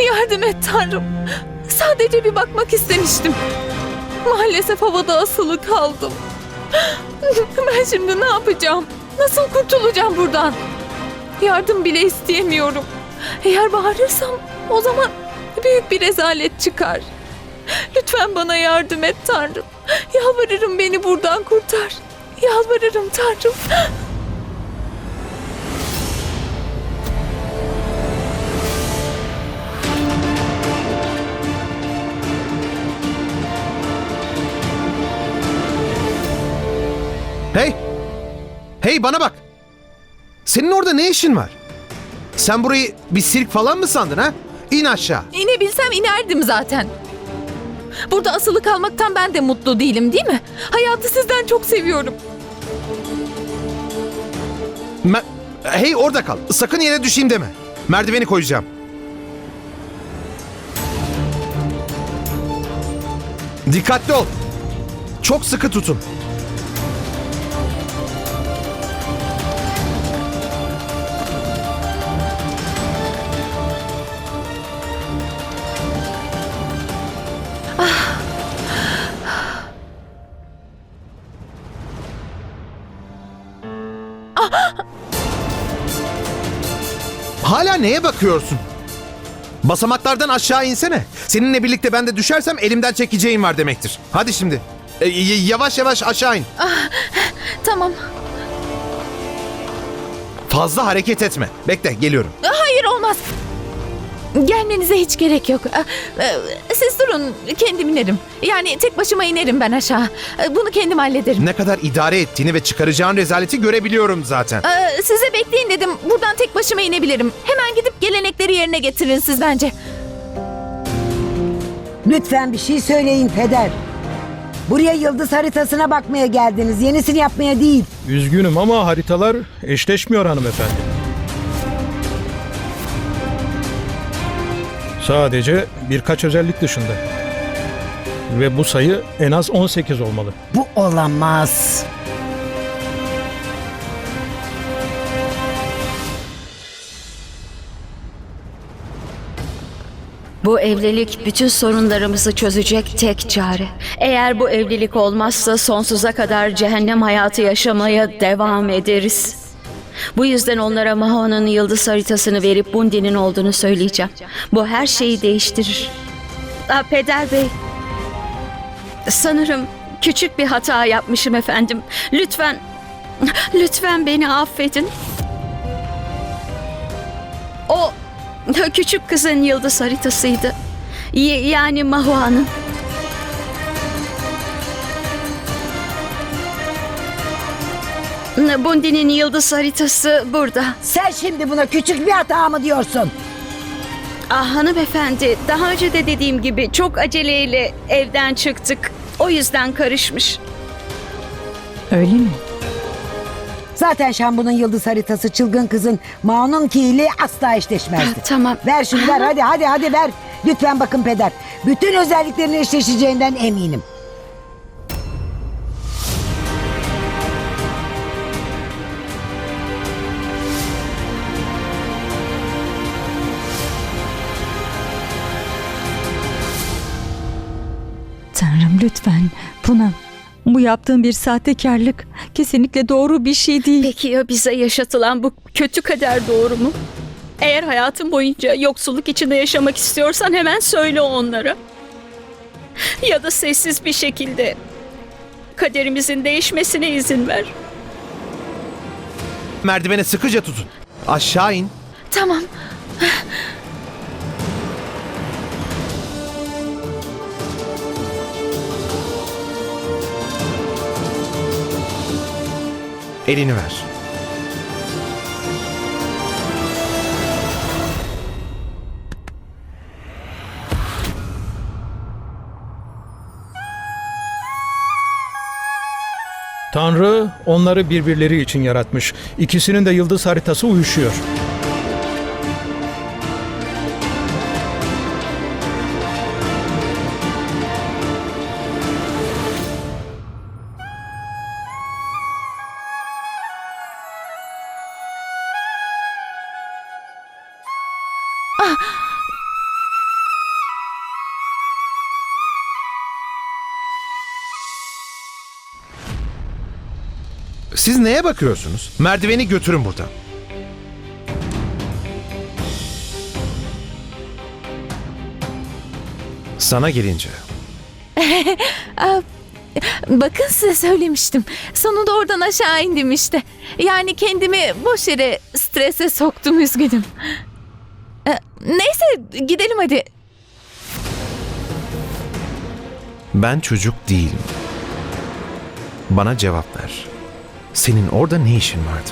Yardım et Tanrım. Sadece bir bakmak istemiştim. Maalesef havada asılı kaldım. Ben şimdi ne yapacağım? Nasıl kurtulacağım buradan? Yardım bile isteyemiyorum. Eğer bağırırsam o zaman büyük bir rezalet çıkar. Lütfen bana yardım et Tanrım. Yalvarırım beni buradan kurtar. Yalvarırım Tanrım. Hey! Hey bana bak! Senin orada ne işin var? Sen burayı bir sirk falan mı sandın ha? İn aşağı. İnebilsem inerdim zaten. Burada asılı kalmaktan ben de mutlu değilim değil mi? Hayatı sizden çok seviyorum. Me- hey orada kal. Sakın yere düşeyim deme. Merdiveni koyacağım. Dikkatli ol. Çok sıkı tutun. Hala neye bakıyorsun? Basamaklardan aşağı insene. Seninle birlikte ben de düşersem elimden çekeceğin var demektir. Hadi şimdi. E, yavaş yavaş aşağı in. Tamam. Fazla hareket etme. Bekle geliyorum. Hayır olmaz. Gelmenize hiç gerek yok. Ee, e, Siz durun, kendim inerim. Yani tek başıma inerim ben aşağı. Ee, Bunu kendim hallederim. Ne kadar idare ettiğini ve çıkaracağın rezaleti görebiliyorum zaten. Ee, Size bekleyin dedim. Buradan tek başıma inebilirim. Hemen gidip gelenekleri yerine getirin siz bence. Lütfen bir şey söyleyin peder. Buraya yıldız haritasına bakmaya geldiniz. Yenisini yapmaya değil. Üzgünüm ama haritalar eşleşmiyor hanımefendi. Sadece birkaç özellik dışında. Ve bu sayı en az 18 olmalı. Bu olamaz. Bu evlilik bütün sorunlarımızı çözecek tek çare. Eğer bu evlilik olmazsa sonsuza kadar cehennem hayatı yaşamaya devam ederiz. Bu yüzden onlara Maho'nun yıldız haritasını verip Bundi'nin olduğunu söyleyeceğim. Bu her şeyi değiştirir. Aa, Peder Bey, sanırım küçük bir hata yapmışım efendim. Lütfen, lütfen beni affedin. O küçük kızın yıldız haritasıydı. Y- yani Mahua'nın. Bundi'nin yıldız haritası burada. Sen şimdi buna küçük bir hata mı diyorsun? Ah hanımefendi, daha önce de dediğim gibi çok aceleyle evden çıktık. O yüzden karışmış. Öyle mi? Zaten Şambu'nun yıldız haritası çılgın kızın Mao'nunki ile asla eşleşmezdi. Ah, tamam. Ver şunu ver hadi hadi hadi ver. Lütfen bakın peder. Bütün özelliklerin eşleşeceğinden eminim. Lütfen Puna bu yaptığın bir sahtekarlık kesinlikle doğru bir şey değil. Peki ya bize yaşatılan bu kötü kader doğru mu? Eğer hayatın boyunca yoksulluk içinde yaşamak istiyorsan hemen söyle onlara. Ya da sessiz bir şekilde kaderimizin değişmesine izin ver. Merdivene sıkıca tutun. Aşağı in. Tamam. Elini ver. Tanrı onları birbirleri için yaratmış. İkisinin de yıldız haritası uyuşuyor. Siz neye bakıyorsunuz? Merdiveni götürün buradan. Sana gelince Bakın size söylemiştim. Sonunda oradan aşağı indim işte. Yani kendimi boş yere strese soktum üzgünüm. Ee, Neyse gidelim hadi. ben çocuk değilim. Bana cevap ver. Senin orada ne işin vardı?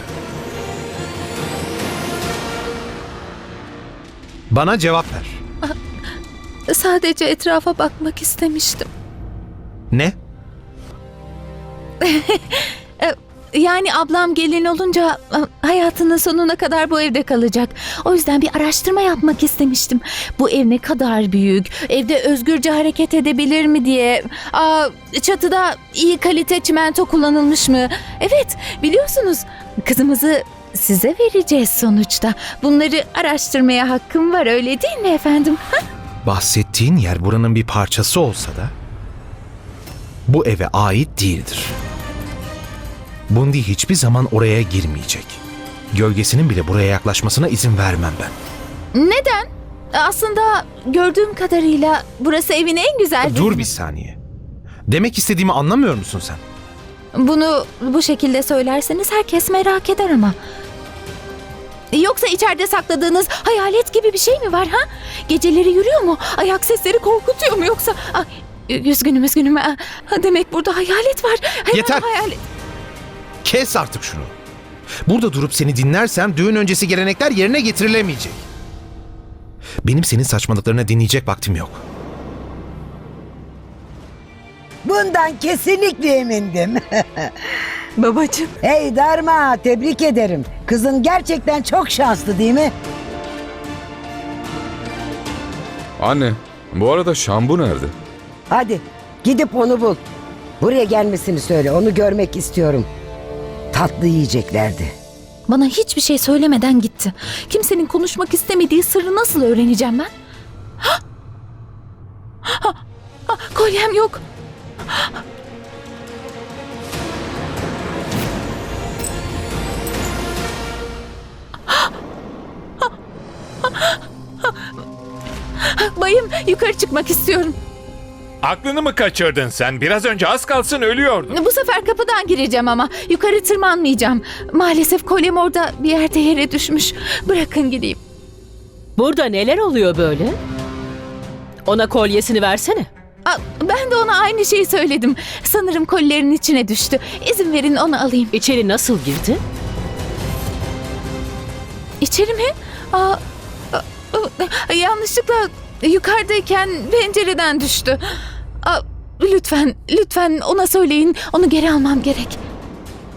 Bana cevap ver. Sadece etrafa bakmak istemiştim. Ne? Yani ablam gelin olunca hayatının sonuna kadar bu evde kalacak. O yüzden bir araştırma yapmak istemiştim. Bu ev ne kadar büyük, evde özgürce hareket edebilir mi diye. Aa, çatıda iyi kalite çimento kullanılmış mı? Evet, biliyorsunuz kızımızı size vereceğiz sonuçta. Bunları araştırmaya hakkım var öyle değil mi efendim? Bahsettiğin yer buranın bir parçası olsa da bu eve ait değildir. Bundi hiçbir zaman oraya girmeyecek. Gölgesinin bile buraya yaklaşmasına izin vermem ben. Neden? Aslında gördüğüm kadarıyla burası evin en güzel Dur bir saniye. Demek istediğimi anlamıyor musun sen? Bunu bu şekilde söylerseniz herkes merak eder ama. Yoksa içeride sakladığınız hayalet gibi bir şey mi var ha? Geceleri yürüyor mu? Ayak sesleri korkutuyor mu yoksa? Ay, üzgünüm üzgünüm. Ha, Demek burada hayalet var. Hemen Yeter. Hayalet. Kes artık şunu. Burada durup seni dinlersem düğün öncesi gelenekler yerine getirilemeyecek. Benim senin saçmalıklarına dinleyecek vaktim yok. Bundan kesinlikle emindim. Babacığım. hey Darma tebrik ederim. Kızın gerçekten çok şanslı değil mi? Anne, bu arada Şambu nerede? Hadi gidip onu bul. Buraya gelmesini söyle onu görmek istiyorum. Tatlı yiyeceklerdi. Bana hiçbir şey söylemeden gitti. Kimsenin konuşmak istemediği sırrı nasıl öğreneceğim ben? Ha! Ha! Ha! Kolyem yok. Bayım yukarı çıkmak istiyorum. Aklını mı kaçırdın sen? Biraz önce az kalsın ölüyordun. Bu sefer kapıdan gireceğim ama yukarı tırmanmayacağım. Maalesef kolyem orada bir yerde yere düşmüş. Bırakın gideyim. Burada neler oluyor böyle? Ona kolyesini versene. Aa, Ben de ona aynı şeyi söyledim. Sanırım kolilerin içine düştü. İzin verin onu alayım. İçeri nasıl girdi? İçeri mi? Aa, aa, aa, yanlışlıkla yukarıdayken pencereden düştü. Aa, lütfen, lütfen ona söyleyin. Onu geri almam gerek.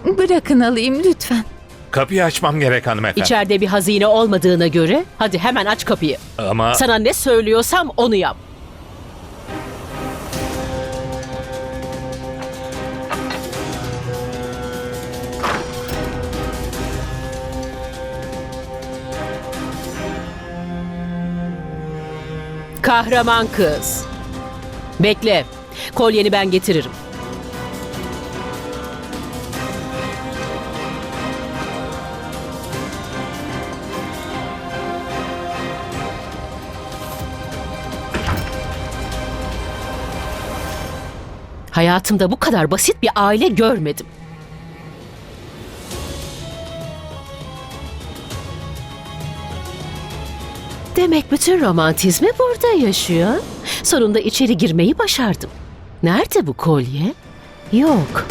Bırakın alayım lütfen. Kapıyı açmam gerek hanımefendi. İçeride bir hazine olmadığına göre hadi hemen aç kapıyı. Ama Sana ne söylüyorsam onu yap. Kahraman kız. Bekle. Kolyeni ben getiririm. Hayatımda bu kadar basit bir aile görmedim. Demek bütün romantizmi burada yaşıyor. Sonunda içeri girmeyi başardım. Nerede bu kolye? Yok.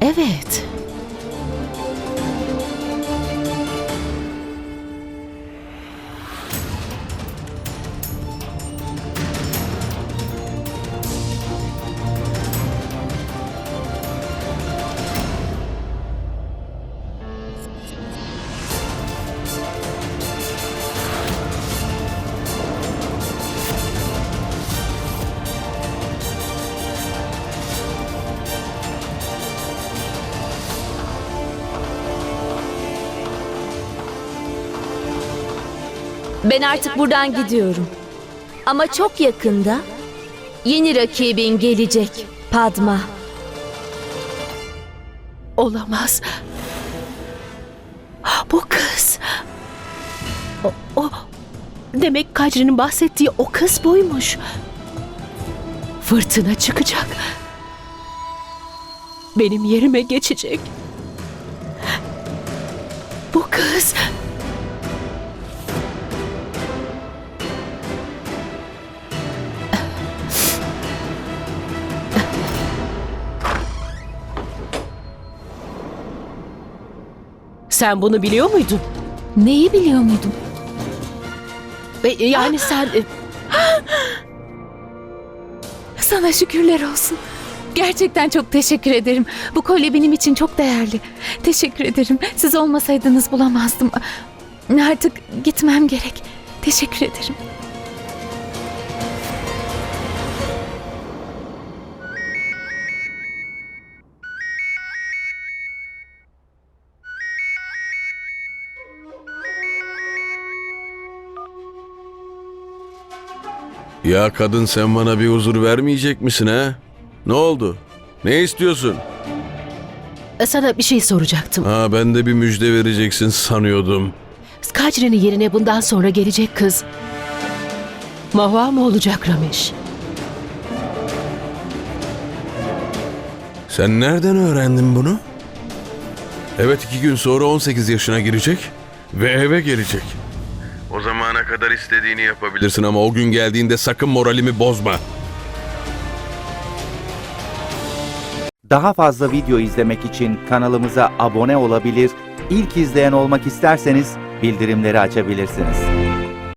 Evet. Ben artık buradan gidiyorum. Ama çok yakında yeni rakibin gelecek Padma. Olamaz. Bu kız. O, o demek Kacri'nin bahsettiği o kız buymuş. Fırtına çıkacak. Benim yerime geçecek. Bu kız. Sen bunu biliyor muydun? Neyi biliyor muydum? E, Yani sen e, Sana şükürler olsun. Gerçekten çok teşekkür ederim. Bu kolye benim için çok değerli. Teşekkür ederim. Siz olmasaydınız bulamazdım. Artık gitmem gerek. Teşekkür ederim. Ya kadın sen bana bir huzur vermeyecek misin ha? Ne oldu? Ne istiyorsun? sana bir şey soracaktım. Ha ben de bir müjde vereceksin sanıyordum. Kacri'nin yerine bundan sonra gelecek kız. Mahva mı olacak Ramesh? Sen nereden öğrendin bunu? Evet iki gün sonra 18 yaşına girecek ve eve gelecek. Kadar istediğini yapabilirsin ama o gün geldiğinde sakın moralimi bozma. Daha fazla video izlemek için kanalımıza abone olabilir, ilk izleyen olmak isterseniz bildirimleri açabilirsiniz.